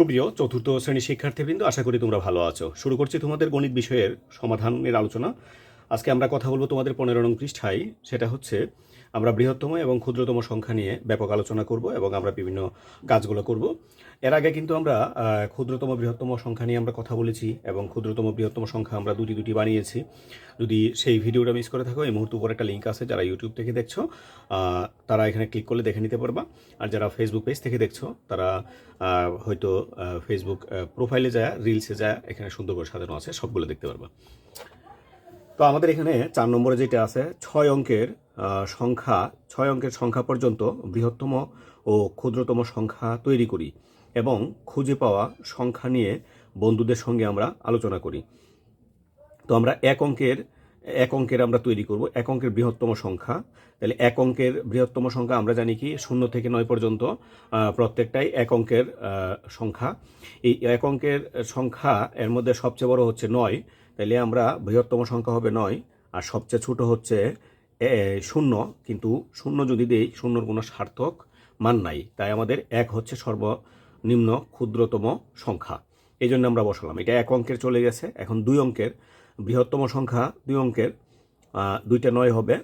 সুপ্রিয় চতুর্থ শ্রেণির শিক্ষার্থীবৃন্দ, আশা করি তোমরা ভালো আছো। শুরু করছি তোমাদের গণিত বিষয়ের সমাধানের আলোচনা। আজকে আমরা কথা বলব তোমাদের পনেরো নং পৃষ্ঠায়। সেটা হচ্ছে, আমরা বৃহত্তম এবং ক্ষুদ্রতম সংখ্যা নিয়ে ব্যাপক আলোচনা করব এবং আমরা বিভিন্ন কাজগুলো করব। এর আগে কিন্তু আমরা ক্ষুদ্রতম বৃহত্তম সংখ্যা নিয়ে আমরা কথা বলেছি এবং ক্ষুদ্রতম বৃহত্তম সংখ্যা আমরা দুটি দুটি বানিয়েছি। যদি সেই ভিডিওটা মিস করে থাকো, এই মুহূর্তে উপরে একটা লিঙ্ক আছে, যারা ইউটিউব থেকে দেখছ তারা এখানে ক্লিক করলে দেখে নিতে পারবা। আর যারা ফেসবুক পেজ থেকে দেখছ, তারা হয়তো ফেসবুক প্রোফাইলে যায় রিলসে যায়, এখানে সুন্দর করে সাজানো আছে, সবগুলো দেখতে পারবা। তো আমাদের এখানে চার নম্বরে যেটা আছে, ছয় অঙ্কের সংখ্যা, ছয় অঙ্কের সংখ্যা পর্যন্ত বৃহত্তম ও ক্ষুদ্রতম সংখ্যা তৈরি করি। এবং খুঁজে পাওয়া সংখ্যা নিয়ে বন্ধুদের সঙ্গে আমরা আলোচনা করি। তো আমরা এক অঙ্কের এক অঙ্কের আমরা তৈরি করব, এক অঙ্কের বৃহত্তম সংখ্যা। তাহলে এক অঙ্কের বৃহত্তম সংখ্যা আমরা জানি কি, শূন্য থেকে নয় পর্যন্ত প্রত্যেকটাই এক অঙ্কের সংখ্যা। এই এক অঙ্কের সংখ্যা এর মধ্যে সবচেয়ে বড় হচ্ছে নয়, তাহলে আমরা বৃহত্তম সংখ্যা হবে নয়, আর সবচেয়ে ছোট হচ্ছে শূন্য, কিন্তু শূন্য যদি দেই, শূন্যর কোনো সার্থক মান নাই। তাই আমাদের এক হচ্ছে সর্বনিম্ন ক্ষুদ্রতম সংখ্যা। এই জন্য আমরা বসালাম। এটা এক অঙ্কের চলে গেছে। এখন দুই অঙ্কের, বৃহত্তম সংখ্যা দুই অঙ্কের দুইটা নয় হবে।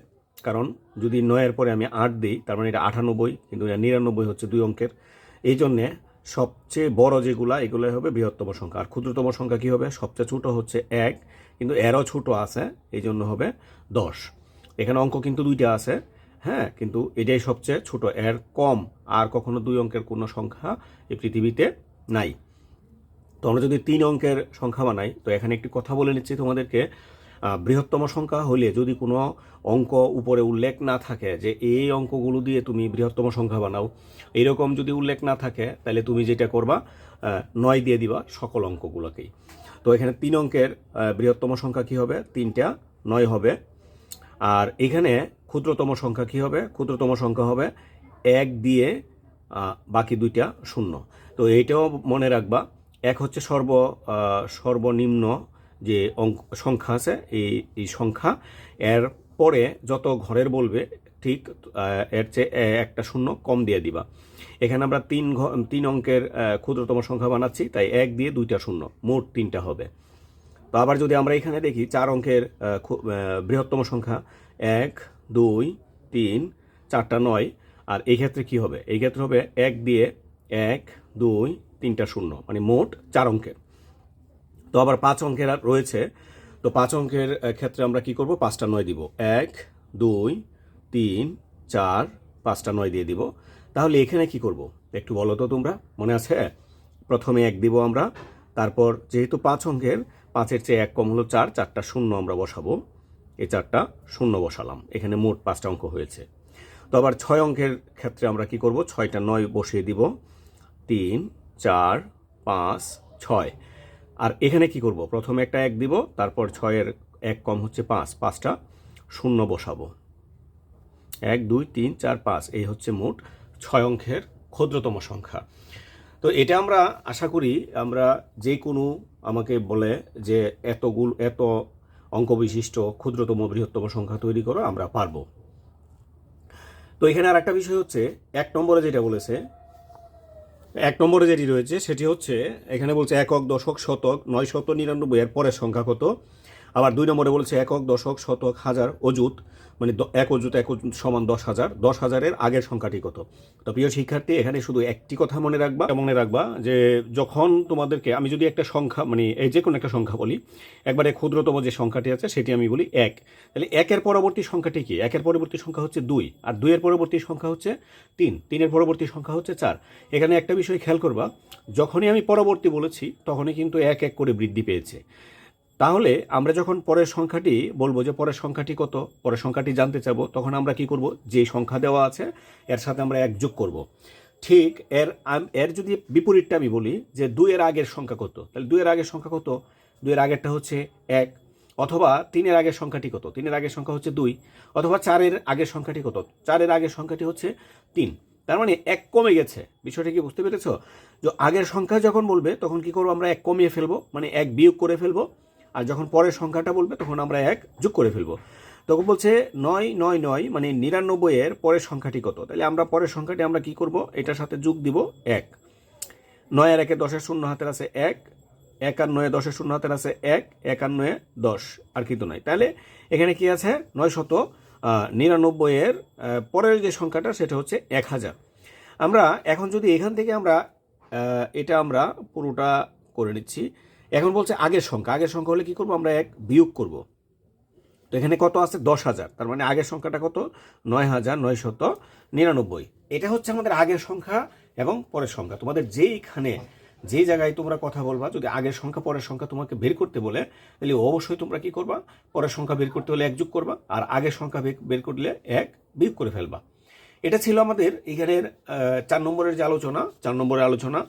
কারণ যদি নয়ের পরে আমি আট দিই, তার মানে এটা আটানব্বই, কিন্তু এটা নিরানব্বই হচ্ছে দুই অঙ্কের। এই জন্যে সবচেয়ে বড় যেগুলা, এগুলোই হবে বৃহত্তম সংখ্যা। আর ক্ষুদ্রতম সংখ্যা কি হবে? সবচেয়ে ছোট হচ্ছে এক, কিন্তু এরও ছোট আছে এই জন্য হবে দশ। এখানে অঙ্ক কিন্তু দুইটা আছে। হ্যাঁ কিন্তু এটাই সবচেয়ে ছোট। এর কম আর কখনো দুই অঙ্কের কোনো সংখ্যা এই পৃথিবীতে নাই। তো আমরা যদি তিন অঙ্কের সংখ্যা বানাই, তো এখানে একটি কথা বলে নিচ্ছি তোমাদেরকে। বৃহত্তম সংখ্যা হলে যদি কোনো অঙ্ক উপরে উল্লেখ না থাকে যে এই অঙ্কগুলো দিয়ে তুমি বৃহত্তম সংখ্যা বানাও এইরকম যদি উল্লেখ না থাকে, তাহলে তুমি যেটা করবা নয় দিয়ে দিবা সকল অঙ্কগুলোকেই। তো এখানে তিন অঙ্কের বৃহত্তম সংখ্যা কি হবে? তিনটা নয় হবে। আর এখানে ক্ষুদ্রতম সংখ্যা কি হবে? ক্ষুদ্রতম সংখ্যা হবে এক দিয়ে বাকি দুইটা শূন্য। তো এইটাও মনে রাখবা, এক হচ্ছে সর্ব সর্বনিম্ন যে অঙ্ক, সংখ্যা আছে, এই এই সংখ্যা। এর পরে যত ঘরের বলবে, ঠিক এর চেয়ে একটা শূন্য কম দিয়ে দিবা। এখানে আমরা তিন তিন অঙ্কের ক্ষুদ্রতম সংখ্যা বানাচ্ছি, তাই এক দিয়ে দুইটা শূন্য, মোট তিনটা হবে। তো আবার যদি আমরা এখানে দেখি, চার অঙ্কের বৃহত্তম সংখ্যা, এক দুই, তিন, চারটা নয়। আর এই ক্ষেত্রে কি হবে? এই ক্ষেত্রে হবে এক দিয়ে এক, দুই, তিনটা শূন্য। মানে মোট চার অঙ্কের। তো আবার পাঁচ অঙ্কের রয়েছে। তো পাঁচ অঙ্কের ক্ষেত্রে আমরা কি করব? পাঁচটা নয় দিব। এক, দুই, তিন, চার, পাঁচটা নয় দিয়ে দিব। তাহলে এখানে কি করব? একটু বলো তো তোমরা। মনে আছে? প্রথমে এক দিব আমরা। তারপর যেহেতু পাঁচ অঙ্কের, পাঁচের চেয়ে এক কম হলো চার, চারটা শূন্য আমরা বসাবো। এই চারটা শূন্য বসালাম। এখানে মোট পাঁচটা অঙ্ক হয়েছে। তো আবার ছয় অঙ্কের ক্ষেত্রে আমরা কি করব? ছয়টা নয় বসিয়ে দিব। তিন, চার, পাঁচ, ছয়। আর এখানে কি করব? প্রথমে একটা এক দিব, তারপর ছয়ের এক কম হচ্ছে পাঁচ। পাঁচটা শূন্য বসাবো। এক, দুই, তিন, চার, পাঁচ। এই হচ্ছে মোট ছয় অঙ্কের ক্ষুদ্রতম সংখ্যা। তো এটা আমরা আশা করি আমরা যে কোনো আমাকে বলে যে এতগুলো, এত অঙ্ক বিশিষ্ট ক্ষুদ্রতম বৃহত্তম সংখ্যা তৈরি করো, আমরা পারব। তো এখানে আর একটা বিষয় হচ্ছে, এক নম্বরে যেটা বলেছে, এক নম্বরে যেটি রয়েছে, সেটি হচ্ছে, এখানে বলছে একক, দশক, শতক, নয় শত, নিরানব্বই, এর পরের সংখ্যা কত? আবার দুই নম্বরে বলছে একক, দশক, শতক, হাজার, অযুত। মানে এক অযুত এক অযুত সমান দশ হাজার। দশ হাজারের আগের সংখ্যাটি কত? তো প্রিয় শিক্ষার্থী, এখানে শুধু একটি কথা মনে রাখবা মনে রাখবা যে যখন তোমাদেরকে আমি যদি একটা সংখ্যা মানে এই যে কোনো একটা সংখ্যা বলি, একবারে ক্ষুদ্রতম যে সংখ্যাটি আছে, সেটি আমি বলি এক। তাহলে একের পরবর্তী সংখ্যাটি কি? একের পরবর্তী সংখ্যা হচ্ছে দুই, আর দুইয়ের পরবর্তী সংখ্যা হচ্ছে তিন, তিনের পরবর্তী সংখ্যা হচ্ছে চার। এখানে একটা বিষয় খেয়াল করবা, যখনই আমি পরবর্তী বলেছি, তখনই কিন্তু এক এক করে বৃদ্ধি পেয়েছে। তাহলে আমরা যখন পরের সংখ্যাটি বলব যে পরের সংখ্যাটি কত, পরের সংখ্যাটি জানতে চাবো তখন আমরা কি করব? যে সংখ্যা দেওয়া আছে, এর সাথে আমরা এক যোগ করব। ঠিক এর এর যদি বিপরীতটা আমি বলি যে দুইয়ের আগের সংখ্যা কত, তাহলে দুইয়ের আগের সংখ্যা কত? দুইয়ের আগেরটা হচ্ছে এক, অথবা তিনের আগের সংখ্যাটি কত? তিনের আগের সংখ্যা হচ্ছে দুই, অথবা চারের আগের সংখ্যাটি কত? চারের আগের সংখ্যাটি হচ্ছে তিন। তার মানে এক কমে গেছে। বিষয়টা কি বুঝতে পেরেছ? যে আগের সংখ্যা যখন বলবে, তখন কি করব আমরা এক কমিয়ে ফেলব? মানে এক বিয়োগ করে ফেলব। আর যখন পরের সংখ্যাটা বলবে, তখন আমরা এক যোগ করে ফেলব। তখন বলছে নয় নয় নয় মানে নিরানব্বই এর পরের সংখ্যাটি কত? তাহলে আমরা পরের সংখ্যাটি আমরা কি করব? এটার সাথে যোগ দিব এক। নয় আর একে দশের শূন্য হাতের আছে এক এক আর দশের শূন্য হাতের আছে এক এক আর দশ, আর কিন্তু নয়। তাহলে এখানে কি আছে? নয় শত নিরানব্বইয়ের পরের যে সংখ্যাটা, সেটা হচ্ছে এক হাজার। আমরা এখন যদি এখান থেকে আমরা এটা আমরা পুরোটা করে নিচ্ছি। এখন বলছে আগের সংখ্যা। আগের সংখ্যা হলে কি করব? আমরা এক বিয়োগ করব। তো এখানে কত আছে? দশ হাজার। তার মানে আগের সংখ্যাটা কত? নয় হাজার নয় শত নিরানব্বই। এটা হচ্ছে আমাদের আগের সংখ্যা এবং পরের সংখ্যা। তোমাদের যেইখানে, যে জায়গায় তোমরা কথা বলবা, যদি আগের সংখ্যা, পরের সংখ্যা তোমাকে বের করতে বলে, তাহলে অবশ্যই তোমরা কি করবা? পরের সংখ্যা বের করতে হলে এক যোগ করবা, আর আগের সংখ্যা বের করলে এক বিয়োগ করে ফেলবা। এটা ছিল আমাদের এখানের চার নম্বরের যে আলোচনা, চার নম্বরের আলোচনা।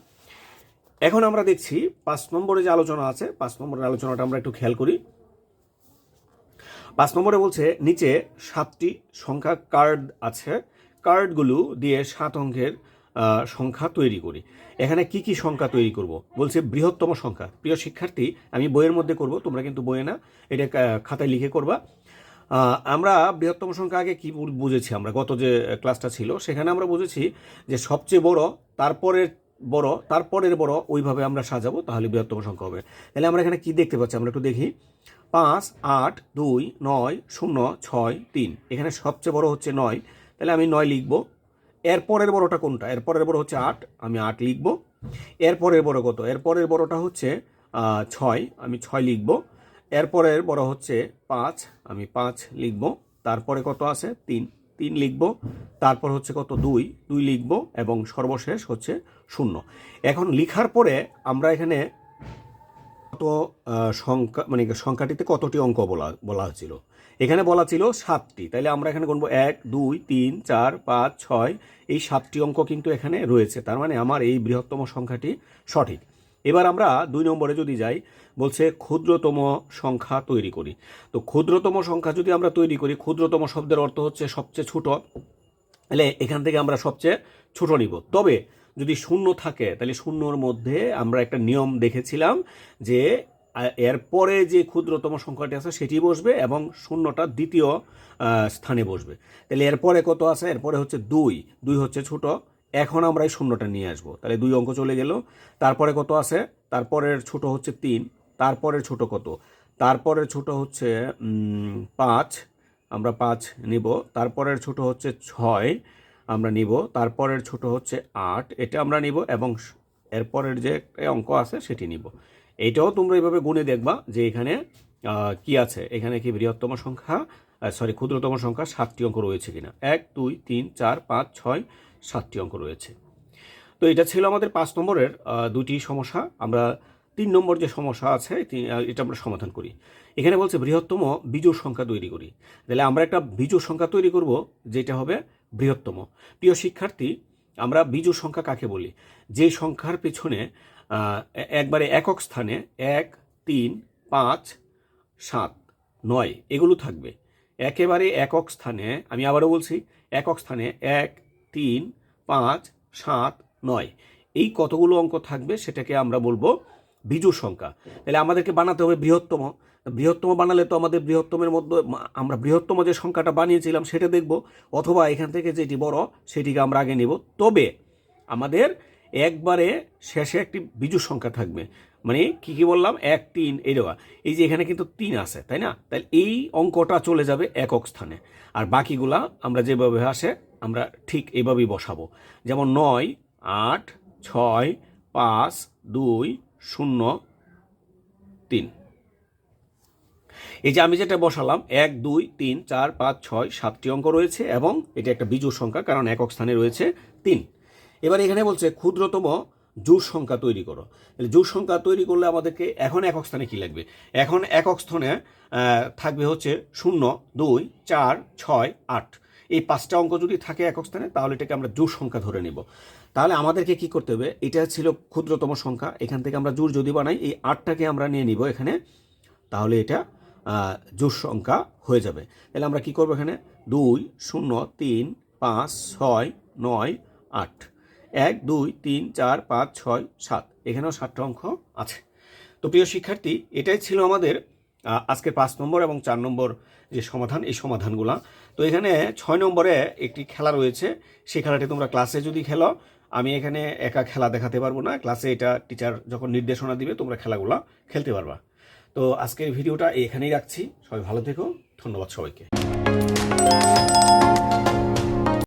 এখন আমরা দেখছি পাঁচ নম্বরে যে আলোচনা আছে, পাঁচ নম্বরের আলোচনাটা আমরা একটু খেয়াল করি। পাঁচ নম্বরে বলছে, নিচে সাতটি সংখ্যা কার্ড আছে। কার্ডগুলো দিয়ে সাত অঙ্কের সংখ্যা তৈরি করি। এখানে কি কি সংখ্যা তৈরি করব? বলছে বৃহত্তম সংখ্যা। প্রিয় শিক্ষার্থী, আমি বইয়ের মধ্যে করব, তোমরা কিন্তু বইয়ে না, এটা খাতায় লিখে করবা। আমরা বৃহত্তম সংখ্যা আগে কি বুঝেছি আমরা? গত যে ক্লাসটা ছিল, সেখানে আমরা বুঝেছি যে সবচেয়ে বড়, তারপরের বড়, তারপরের বড় ওইভাবে আমরা সাজাবো, তাহলে বৃহত্তম সংখ্যা হবে। তাহলে আমরা এখানে কি দেখতে পাচ্ছি? আমরা একটু দেখি। পাঁচ, আট, দুই, নয়, শূন্য, ছয়, তিন। এখানে সবচেয়ে বড় হচ্ছে নয়। তাহলে আমি নয় লিখব। এরপরের বড়টা কোনটা? এরপরের বড় হচ্ছে আট, আমি আট লিখব। এরপরের বড় কত? এরপরের বড়টা হচ্ছে ছয়, আমি ছয় লিখব। এরপরের বড় হচ্ছে পাঁচ, আমি পাঁচ লিখব। তারপরে কত আছে? তিন। তিন লিখব, তারপর হচ্ছে কত? দুই দুই লিখব এবং সর্বশেষ হচ্ছে শূন্য। এখন লিখার পরে আমরা এখানে কত সংখ্যা মানে সংখ্যাটিতে কতটি অঙ্ক বলা বলা হয়েছিল? এখানে বলা ছিল সাতটি। তাইলে আমরা এখানে গুনবো এক, দুই, তিন, চার, পাঁচ, ছয়। এই সাতটি অঙ্ক কিন্তু এখানে রয়েছে। তার মানে আমার এই বৃহত্তম সংখ্যাটি সঠিক। এবার আমরা দুই নম্বরে যদি যাই, বলছে ক্ষুদ্রতম সংখ্যা তৈরি করি। তো ক্ষুদ্রতম সংখ্যা যদি আমরা তৈরি করি, ক্ষুদ্রতম শব্দের অর্থ হচ্ছে সবচেয়ে ছোট। তাহলে এখান থেকে আমরা সবচেয়ে ছোট নিব। তবে যদি শূন্য থাকে, তাহলে শূন্যর মধ্যে আমরা একটা নিয়ম দেখেছিলাম যে এরপরে যে ক্ষুদ্রতম সংখ্যাটি আছে, সেটি বসবে এবং শূন্যটা দ্বিতীয় স্থানে বসবে। তাহলে এরপরে কত আছে? এরপরে হচ্ছে দুই। দুই হচ্ছে ছোট। এখন আমরা এই শূন্যটা নিয়ে আসব। তাহলে দুই অঙ্ক চলে গেল। তারপরে কত আছে? তারপরের ছোট হচ্ছে তিন, তারপরের ছোট কত? তারপরের ছোট হচ্ছে পাঁচ, আমরা পাঁচ নিব। তারপরের ছোট হচ্ছে ছয়, আমরা নিব। তারপরের ছোট হচ্ছে আট, এটা আমরা নিব এবং এরপরের যে অঙ্ক আছে সেটি নিব। এইটাও তোমরা এইভাবে গুণে দেখবা যে এখানে কি আছে? এখানে কি বৃহত্তম সংখ্যা সরি ক্ষুদ্রতম সংখ্যা সাতটি অঙ্ক রয়েছে কিনা? এক, দুই, তিন, চার, পাঁচ, ছয় সাতটি অঙ্ক রয়েছে। তো এটা ছিল আমাদের পাঁচ নম্বরের দুটি সমস্যা। আমরা তিন নম্বর যে সমস্যা আছে, এটা আমরা সমাধান করি। এখানে বলছে বৃহত্তম বিজোড় সংখ্যা তৈরি করি। তাহলে আমরা একটা বিজোড় সংখ্যা তৈরি করব, যেটা হবে বৃহত্তম। প্রিয় শিক্ষার্থী, আমরা বিজোড় সংখ্যা কাকে বলি? যে সংখ্যার পেছনে একবারে একক স্থানে এক, তিন, পাঁচ, সাত, নয়, এগুলো থাকবে। একেবারে একক স্থানে, আমি আবারও বলছি, একক স্থানে এক তিন, পাঁচ, সাত, নয়। এই কতগুলো অঙ্ক থাকবে সেটাকে আমরা বলব বিজোড় সংখ্যা। তাহলে আমাদেরকে বানাতে হবে বৃহত্তম। বৃহত্তম বানালে তো আমাদের বৃহত্তমের মধ্যে আমরা বৃহত্তম যে সংখ্যাটা বানিয়েছিলাম সেটা দেখব। অথবা এখান থেকে যেটি বড় সেটিকে আমরা আগে নেব। তবে আমাদের একবারে শেষে একটি বিজু সংখ্যা থাকবে। মানে কি কি বললাম? এক, তিন, এই দেওয়া। এই যে এখানে কিন্তু তিন আছে, তাই না? তাহলে এই অঙ্কটা চলে যাবে একক স্থানে। আর বাকিগুলা আমরা যেভাবে আসে আমরা ঠিক এইভাবেই বসাবো। যেমন নয়, আট, ছয়, পাঁচ, দুই, শূন্য, তিন। এই যে আমি যেটা বসালাম, এক, দুই, তিন, চার, পাঁচ, ছয়, সাতটি অঙ্ক রয়েছে এবং এটা একটা বিজোড় সংখ্যা কারণ একক স্থানে রয়েছে তিন। এবার এখানে বলছে, ক্ষুদ্রতম জোড় সংখ্যা তৈরি করো। তাহলে জোড় সংখ্যা তৈরি করলে আমাদেরকে এখন একক স্থানে কী লাগবে? এখন একক স্থানে থাকবে হচ্ছে শূন্য, দুই, চার, ছয়, আট। এই পাঁচটা অঙ্ক যদি থাকে একক স্থানে, তাহলে এটাকে আমরা জোড় সংখ্যা ধরে নেব। তাহলে আমাদেরকে কি করতে হবে? এটা ছিল ক্ষুদ্রতম সংখ্যা। এখান থেকে আমরা জোড় যদি বানাই, এই আটটাকে আমরা নিয়ে নিব এখানে। তাহলে এটা জোড় সংখ্যা হয়ে যাবে। তাহলে আমরা কি করব এখানে? দুই, শূন্য, তিন, পাঁচ, ছয়, নয়, আট। এক, দুই, তিন, চার, পাঁচ, ছয়, সাত। এখানেও সাতটা অঙ্ক আছে। তো প্রিয় শিক্ষার্থী, এটাই ছিল আমাদের আজকের পাঁচ নম্বর এবং চার নম্বর যে সমাধান, এই সমাধানগুলো। তো এখানে ছয় নম্বরে একটি খেলা রয়েছে। সেই খেলাটি তোমরা ক্লাসে যদি খেলো, আমি এখানে একা খেলা দেখাতে পারব না। ক্লাসে এটা টিচার যখন নির্দেশনা দিবে, তোমরা খেলাগুলো খেলতে পারবা। তো আজকের ভিডিওটা এখানেই রাখছি। সবাই ভালো থেকো। ধন্যবাদ সবাইকে।